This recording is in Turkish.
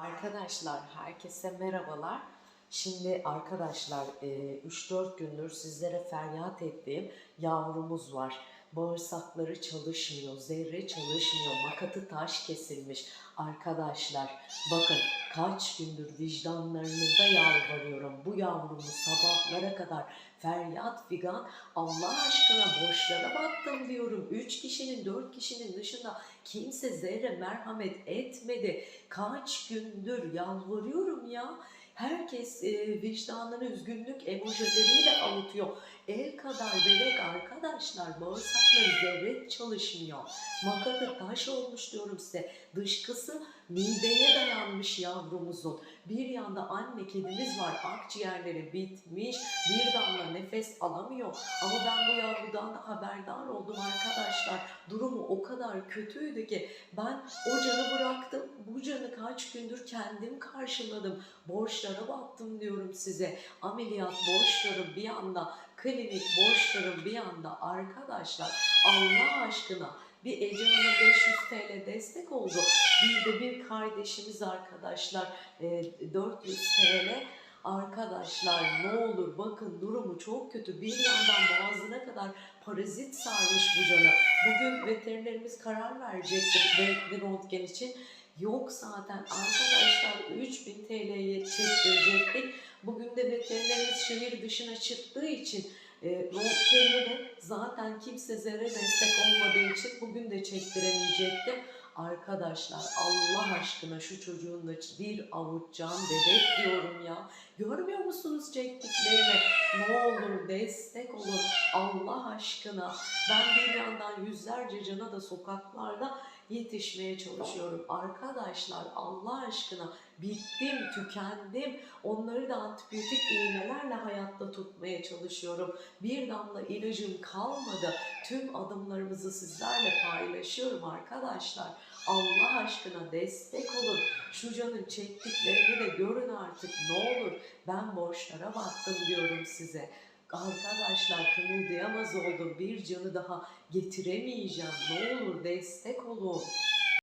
Arkadaşlar herkese merhabalar. Şimdi arkadaşlar e, 3-4 gündür sizlere feryat ettiğim yavrumuz var. Bağırsakları çalışmıyor, zerre çalışmıyor, makatı taş kesilmiş. Arkadaşlar bakın kaç gündür vicdanlarınıza yalvarıyorum. Bu yavrumu sabahlara kadar feryat figan Allah aşkına borçlara battım diyorum. 3 kişinin 4 kişinin dışında kimse zerre merhamet etmedi. Kaç gündür yalvarıyorum ya. Herkes e, vicdanını üzgünlük emojileriyle avutuyor. El kadar bebek arkadaşlar bağırsakları zerre çalışmıyor. Makatı taş olmuş diyorum size. Dışkısı mideye dayanmış yavrumuzun. Bir yanda anne kedimiz var akciğerleri bitmiş. Bir damla nefes alamıyor. Ama ben bu yavrudan da haberdar oldum arkadaşlar. Durumu o kadar kötüydü ki ben o canı bıraktım. Bu canı kaç gündür kendim karşıladım. Borçlara battım diyorum size. Ameliyat borçlarım bir yanda, klinik borçlarım bir yanda. Arkadaşlar Allah aşkına bir Ece Hanım 500 TL destek oldu. Bir de bir kardeşimiz arkadaşlar e, 400 TL. Arkadaşlar ne olur bakın durumu çok kötü. Bir yandan boğazına kadar parazit sarmış bu cana. Bugün veterinerimiz karar verecekti renkli röntgen için. Yok zaten arkadaşlar 3000 TL'ye çektirecektik. Bugün de veterinerimiz şehir dışına çıktığı için e, röntgenini de zaten kimse zerre destek olmadığı için bugün de çektiremeyecektim. Arkadaşlar Allah aşkına şu çocuğun da bir avuç can bebek diyorum ya. Görmüyor musunuz çektiklerini? Ne olur destek olun Allah aşkına. Ben bir yandan yüzlerce cana da sokaklarda yetişmeye çalışıyorum. Arkadaşlar Allah aşkına bittim, tükendim. Onları da antibiyotik iğnelerle hayatta tutmaya çalışıyorum. Bir damla ilacım kalmadı. Tüm adımlarımızı sizlerle paylaşıyorum arkadaşlar. Allah aşkına destek olun. Şu canın çektiklerini de görün artık ne olur. Ben borçlara battım diyorum size. Arkadaşlar kımıldayamaz oldum. Bir canı daha getiremeyeceğim. Ne olur destek olun.